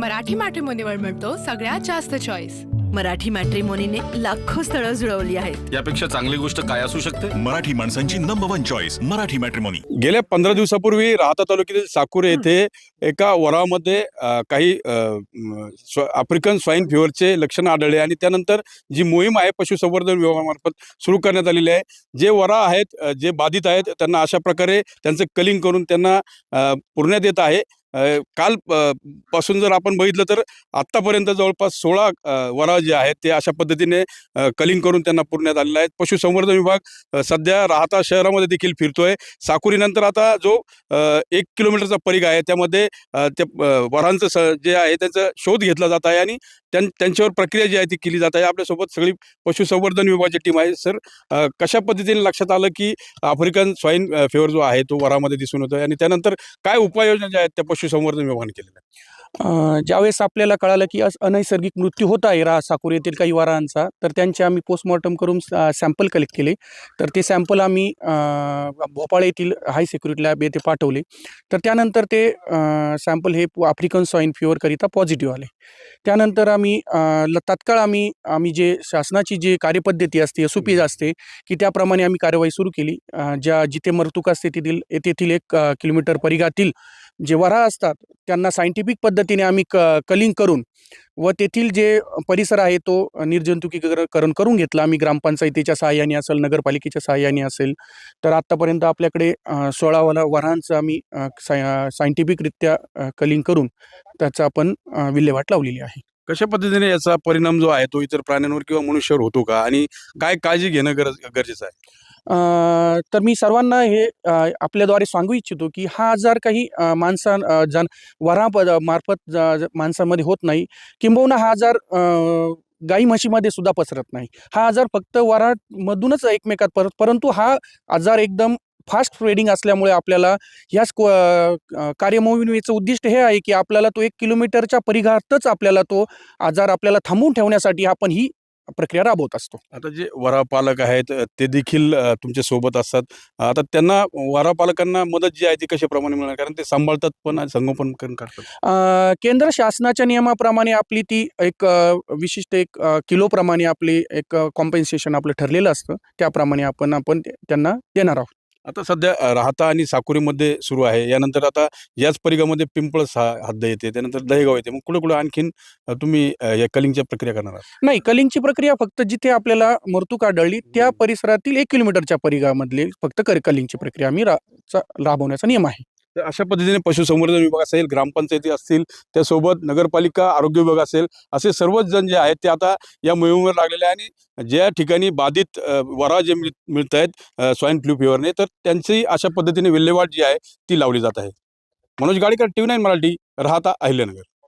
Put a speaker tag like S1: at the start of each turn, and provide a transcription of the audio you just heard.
S1: मराठी मॅट्रिमोनीवर मिळतो सगळ्यात जास्त चॉईस
S2: मराठी मॅट्रिमोनीने लाखो स्थळं जुळवली आहेत.
S3: यापेक्षा चांगली गोष्ट काय असू शकते?
S4: मराठी माणसांची number one choice Marathi matrimony
S5: गेल्या पंधरा दिवसापूर्वी राहता तालुक्यातील साकूर येथे एका वरामध्ये अ, काही अ, म, स्व- आफ्रिकन स्वाईन फिवरचे लक्षण आढळले आणि त्यानंतर जी मोहीम आहे पशुसंवर्धन विभागामार्फत सुरू करण्यात आलेली आहे जे वरा आहेत अ, जे बाधित आहेत त्यांना अशा प्रकारे त्यांचं कलिंग करून त्यांना अ, पुरण्यात येत आहे. काल पासून जर आपण बघितलं तर आत्तापर्यंत जवळपास सोळा अ, वरा जे आहेत ते अशा पद्धतीने कलिंग करून त्यांना पुरण्यात आलेले आहे पशुसंवर्धन विभाग सध्या राहता शहरामध्ये देखील फिरतोय. साकुरीनंतर आता जो एक किलोमीटरचा परिघ आहे त्यामध्ये त्या वरांचं स जे आहे त्यांचा शोध घेतला जात आहे आणि त्यां त्यांच्यावर प्रक्रिया जी आहे ती केली जात आहे. आपल्यासोबत सगळी पशुसंवर्धन विभागाची टीम आहे. सर कशा पद्धतीने लक्षात आलं की आफ्रिकन स्वाईन फेवर जो आहे तो वरामध्ये दिसून येतोय? आणि त्यानंतर काय उपाययोजना ज्या आहेत त्या पशुसंवर्धन विभागाने केलेल्या आहेत?
S6: ज्यावेळेस आपल्याला कळालं की अस- अनैसर्गिक मृत्यू होत आहे रा साकूर येथील काही वारांचा तर त्यांचे आम्ही पोस्टमॉर्टम करून सॅम्पल कलेक्ट केले. तर ते सॅम्पल आम्ही भोपाळ येथील हाय सिक्युरिटी लॅब येथे पाठवले. तर त्यानंतर ते सॅम्पल हे आफ्रिकन स्वाईन फिवरकरिता पॉझिटिव्ह आले. त्यानंतर आम्ही तात्काळ आम्ही आम्ही जे शासनाची जी कार्यपद्धती असते एस असते की त्याप्रमाणे आम्ही कार्यवाही सुरू केली. ज्या जिथे मरतूक असते तेथील तेथील एक किलोमीटर परिघातील जे वरा असतात त्यांना सायंटिफिक पद्धतीने आम्ही क कलिंग करून व तेथील जे परिसर आहे तो निर्जंतुकीकरण करून घेतला. आम्ही ग्रामपंचायतीच्या सहाय्याने असेल नगरपालिकेच्या सहाय्याने असेल तर आत्तापर्यंत आपल्याकडे सोळावाला वरांचं आम्ही साय सायंटिफिकरित्या कलिंग करून त्याचा आपण विल्हेवाट लावलेली आहे.
S5: कशा पद्धतीने याचा परिणाम जो आहे तो इतर प्राण्यांवर किंवा मनुष्यावर होतो का? आणि काय काळजी घेणं गरज गरजेचं आहे?
S6: तर मी सर्वांना हे आपल्याद्वारे सांगू इच्छितो की हा आजार काही माणसां जन वरा मार्फत ज- ज- माणसामध्ये होत नाही किंबहुना हा आजार गाई म्हशीमध्ये सुद्धा पसरत नाही. हा आजार फक्त वरामधूनच एकमेकात परत परंतु हा आजार एकदम फास्ट स्प्रेडिंग असल्यामुळे आपल्याला ह्याच कार्यमोहिमेचं उद्दिष्ट हे आहे की आपल्याला तो एक किलोमीटरच्या परिघातच आपल्याला तो आजार आपल्याला थांबवून ठेवण्यासाठी आपण ही प्रक्रिया राबवत असतो.
S5: आता जे वरा पालक आहेत ते देखील तुमच्यासोबत असतात. आता त्यांना वरा पालकांना मदत जी आहे ती कशाप्रमाणे मिळणार? कारण ते सांभाळतात पण संगोपन करतात.
S6: केंद्र शासनाच्या नियमाप्रमाणे आपली ती एक विशिष्ट एक किलोप्रमाणे आपली एक कॉम्पेन्सेशन आपलं ठरलेलं असतं. त्याप्रमाणे आपण आपण त्यांना देणार आहोत.
S5: आता सध्या राहता आणि साकुरीमध्ये सुरू आहे. यानंतर आता याच परिघामध्ये पिंपळस हा हद्द येते. त्यानंतर दहेगाव येते. मग कुठे कुठे आणखीन तुम्ही या कलिंगच्या प्रक्रिया करणार आहात?
S6: नाही कलिंगची प्रक्रिया फक्त जिथे आपल्याला मृतूक आढळली त्या परिसरातील एक किलोमीटरच्या परिघामधली फक्त कर कलिंगची प्रक्रिया आम्ही रा चा- राबवण्याचा नियम आहे.
S5: तर अशा पद्धतीने पशुसंवर्धन विभाग असेल ग्रामपंचायती असतील त्यासोबत नगरपालिका आरोग्य विभाग असेल असे सर्वच जण जे आहेत ते आता या मोहिमेवर लागलेले आहे. आणि ज्या ठिकाणी बाधित वरा जे मिळ मिळत आहेत स्वाईन फ्लू फिवरने तर त्यांची अशा पद्धतीने विल्हेवाट जी आहे ती लावली जात आहे. Manoj Gadikar T nine Marathi Rahata Ahilyanagar.